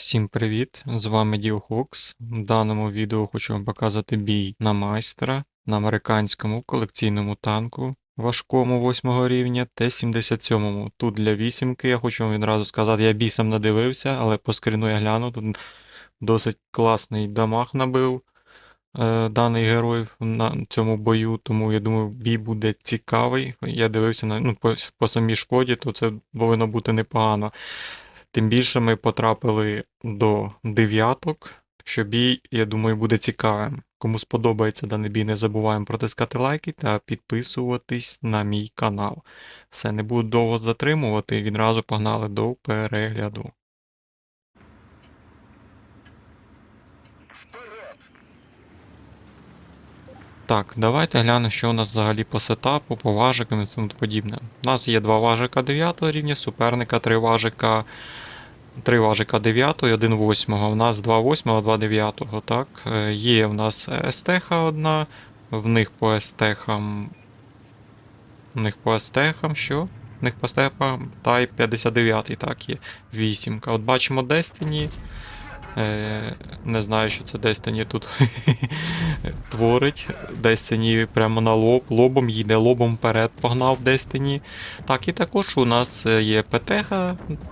Всім привіт! З вами Діохокс. В даному відео хочу вам показати бій на майстра на американському колекційному танку важкому 8 рівня Т-77. Тут для вісімки. Я хочу вам відразу сказати, я бій сам не дивився, але по скріну я гляну. Тут досить класний дамаг набив е, даний герой на цьому бою, тому я думаю, бій буде цікавий. Я дивився на ну, по, по самій шкоді, то це повинно бути непогано. Тим більше ми потрапили до дев'яток, що бій, я думаю, буде цікавим. Кому сподобається даний бій, не забуваємо протискати лайки та підписуватись на мій канал. Все, не буду довго затримувати, відразу погнали до перегляду. Так, давайте глянемо, що у нас взагалі по сетапу, по важикам і тому подібне. У нас є два важика 9 рівня, суперника, три важика. Три важика 9 і один 8. У нас 2 8, 2 9. Так? Е, Є в нас СТХ одна, в них по СТХам. В них по СТХам що? В них по СТХам Type 59, так, є. Вісімка. От бачимо Destiny. Е, не знаю, що це Destiny тут творить. Destiny прямо на лоб, лобом їде, лобом вперед погнав Destiny. Так, і також у нас е, є ПТХ,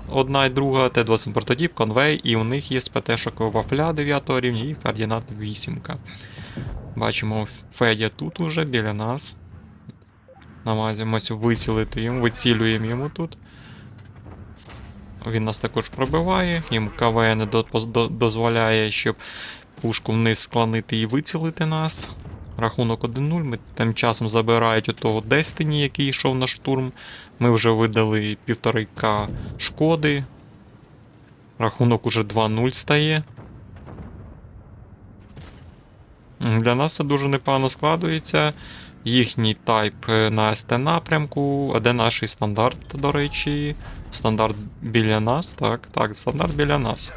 одна і друга, Т-2 прототип, конвей, і у них є ПТ-шок Вафля 9 рівня і Фердінанд 8. Бачимо, Федя тут уже біля нас. Намагаємося вицілити йому, вицілюємо йому тут. Він нас також пробиває, їм КВ не до- до- дозволяє, щоб пушку вниз склонити і вицілити нас. Рахунок 1-0. Ми тим часом забирають отого Destiny, який йшов на штурм. Ми вже видали 1,5к шкоди. Рахунок уже 2-0 стає. Для нас це дуже непогано складується. Їхній тайп е, на СТ напрямку, а де наш стандарт, до речі. Стандарт біля нас, так, так, стандарт біля нас.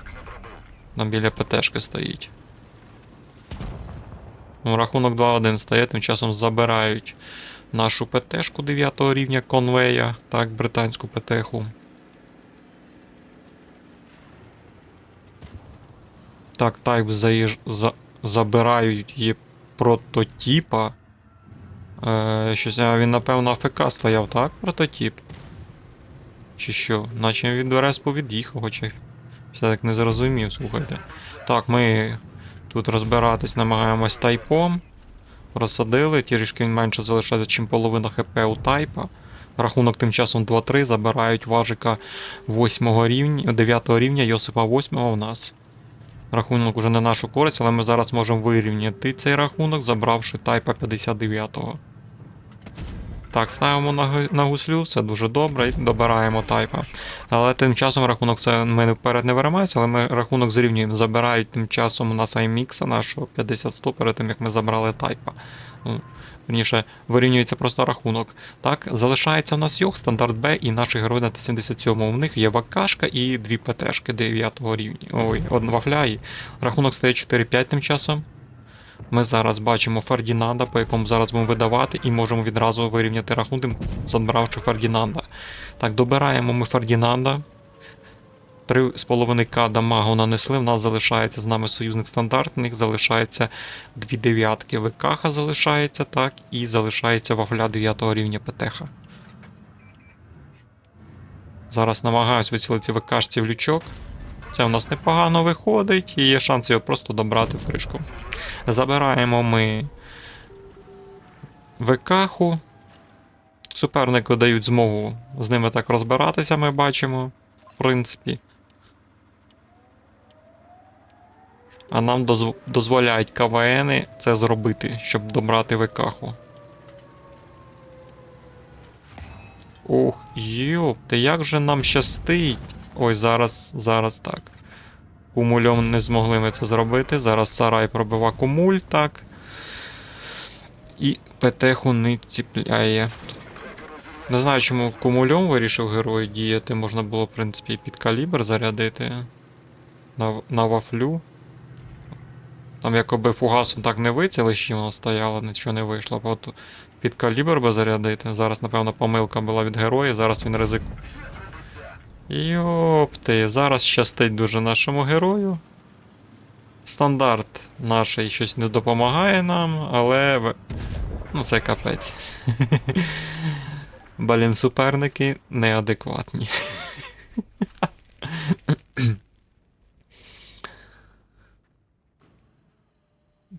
Там біля ПТшки стоїть. Ну, рахунок 2-1 стає, тим часом забирають нашу ПТшку 9 рівня конвея, так, британську ПТху. Так, тайп заїж... за... забирають її прототипа. Е, щось, а він, напевно, АФК стояв, так? Прототип. Чи що? Наче він до респу від'їхав, хоча все так не зрозумів, слухайте. Так, ми тут розбиратись намагаємось тайпом. Розсадили, трішки менше залишається, ніж половина ХП у тайпа. Рахунок тим часом 2-3 забирають важика 8 рівня, 9 рівня Йосипа 8 у нас. Рахунок уже не нашу користь, але ми зараз можемо вирівняти цей рахунок, забравши тайпа 59-го. Так, ставимо на, гуслю, все дуже добре, добираємо тайпа. Але тим часом рахунок це ми вперед не виримається, але ми рахунок зрівнюємо. Забирають тим часом у нас аймікса нашого 50-100 перед тим, як ми забрали тайпа. Ну, Верніше, вирівнюється просто рахунок. Так, залишається у нас йог, стандарт Б і наші герої на Т-77. У них є ВКшка і дві ПТшки 9 рівня. Ой, одна вафля і рахунок стає 4-5 тим часом. Ми зараз бачимо Фердінанда, по якому зараз будемо видавати, і можемо відразу вирівняти рахунок, забравши Фердінанда. Так, добираємо ми Фердінанда. 3,5к дамагу нанесли. В нас залишається з нами союзник стандарт, в них залишається дві дев'ятки ВКХ залишається, так, і залишається вафля 9 рівня ПТХ. Зараз намагаюсь вицілити ВКшці в лючок. Це у нас непогано виходить, і є шанс його просто добрати в кришку. Забираємо ми ВКху. Супернику дають змогу з ними так розбиратися, ми бачимо, в принципі. А нам дозв- дозволяють КВНи це зробити, щоб добрати ВКху. Ох, йопте, як же нам щастить. Ой, зараз, зараз так. Кумульом не змогли ми це зробити. Зараз сарай пробива кумуль, так. І ПТху не ціпляє. Не знаю, чому кумульом вирішив герой діяти. Можна було, в принципі, і під калібр зарядити. На, на вафлю. Там якоби фугасом так не вицілиш, що воно стояло, нічого не вийшло. От під калібр би зарядити. Зараз, напевно, помилка була від героя, зараз він ризикує. Йопти, зараз щастить дуже нашому герою. Стандарт наш щось не допомагає нам, але. Ну, це капець. Блін, суперники неадекватні.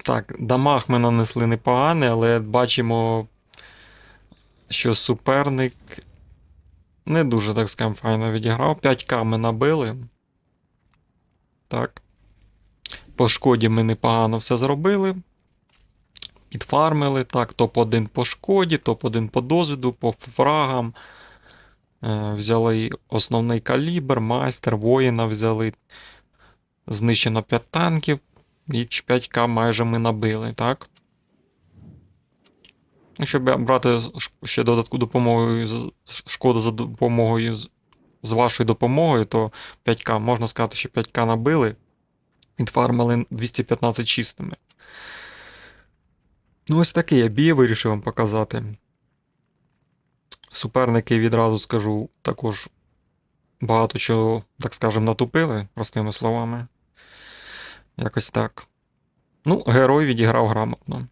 Так, дамаг ми нанесли непоганий, але бачимо, що суперник не дуже, так скажемо, файно відіграв. 5к ми набили. Так. По шкоді ми непогано все зробили. Підфармили. Так, топ-1 по шкоді, топ-1 по досвіду, по фрагам. Е, взяли основний калібр, майстер, воїна взяли. Знищено 5 танків. І 5к майже ми набили, так? Якщо брати ще додатку допомогою, шкоду за допомогою з вашою допомогою, то 5к, можна сказати, що 5к набили. Відфармили 215 чистими. Ну, ось такий я бій вирішив вам показати. Суперники, відразу скажу, також багато чого, так скажемо, натупили, простими словами. Якось так. Ну, герой відіграв грамотно.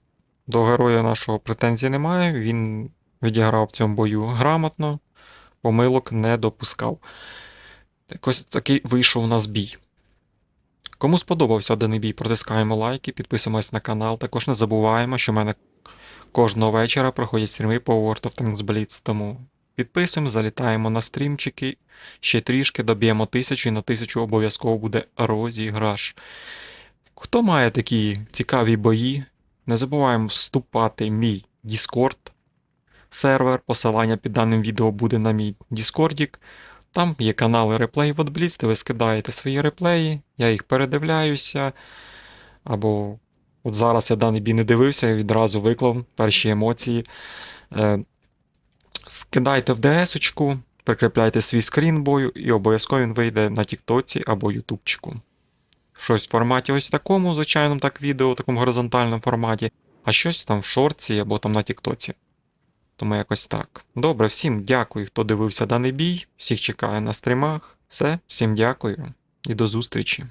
До героя нашого претензій немає. Він відіграв в цьому бою грамотно, помилок не допускав. Так ось такий вийшов у нас бій. Кому сподобався даний бій, протискаємо лайки, підписуємось на канал. Також не забуваємо, що в мене кожного вечора проходять стріми по World of Tanks Blitz. Тому підписуємо, залітаємо на стрімчики. Ще трішки доб'ємо тисячу і на тисячу обов'язково буде розіграш. Хто має такі цікаві бої, не забуваємо вступати в мій Discord сервер. Посилання під даним відео буде на мій Діскордік. Там є канали реплей Blitz, де ви скидаєте свої реплеї, я їх передивляюся. Або от зараз я даний бій не дивився, я відразу виклав перші емоції. Е, скидайте в ДС-очку, прикріпляйте свій скрін бою, і обов'язково він вийде на Тіктоці або Ютубчику. Щось в форматі ось такому, звичайному так відео, такому горизонтальному форматі, а щось там в шорці або там на Тіктоці. Тому якось так. Добре, всім дякую, хто дивився даний бій. Всіх чекаю на стрімах. Все, всім дякую і до зустрічі.